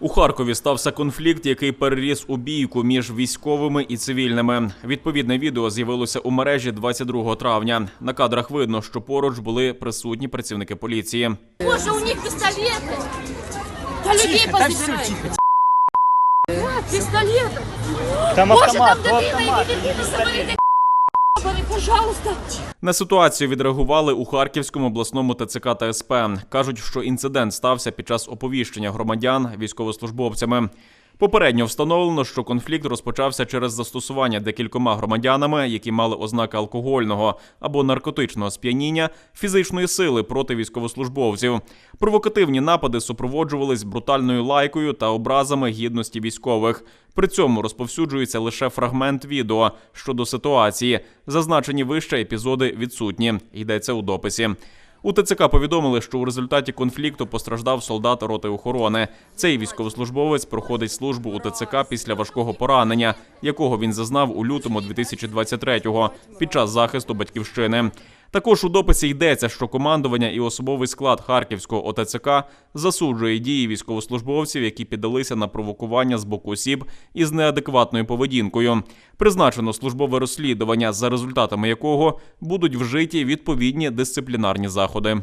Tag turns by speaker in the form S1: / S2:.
S1: У Харкові стався конфлікт, який переріс у бійку між військовими і цивільними. Відповідне відео з'явилося у мережі 22 травня. На кадрах видно, що поруч були присутні працівники поліції.
S2: Боже, у них пистолеты. Да людей позабирают. Да, пистолеты.
S3: Там
S2: Боже,
S3: автомат,
S2: там
S3: то
S2: дебилы,
S3: автомат.
S2: не дебилы, самолеты, ебаный, Пожалуйста.
S1: На ситуацію відреагували у Харківському обласному ТЦК та СП. кажуть, що інцидент стався під час оповіщення громадян військовослужбовцями. Попередньо встановлено, що конфлікт розпочався через застосування декількома громадянами, які мали ознаки алкогольного або наркотичного сп'яніння, фізичної сили проти військовослужбовців. Провокативні напади супроводжувались брутальною лайкою та образами гідності військових. При цьому розповсюджується лише фрагмент відео щодо ситуації. Зазначені вище епізоди відсутні. Йдеться у дописі. У ТЦК повідомили, що у результаті конфлікту постраждав солдат роти охорони. Цей військовослужбовець проходить службу у ТЦК після важкого поранення, якого він зазнав у лютому 2023-го під час захисту батьківщини. Також у дописі йдеться, що командування і особовий склад Харківського ОТЦК засуджує дії військовослужбовців, які піддалися на провокування з боку осіб із неадекватною поведінкою. Призначено службове розслідування, за результатами якого будуть вжиті відповідні дисциплінарні заходи.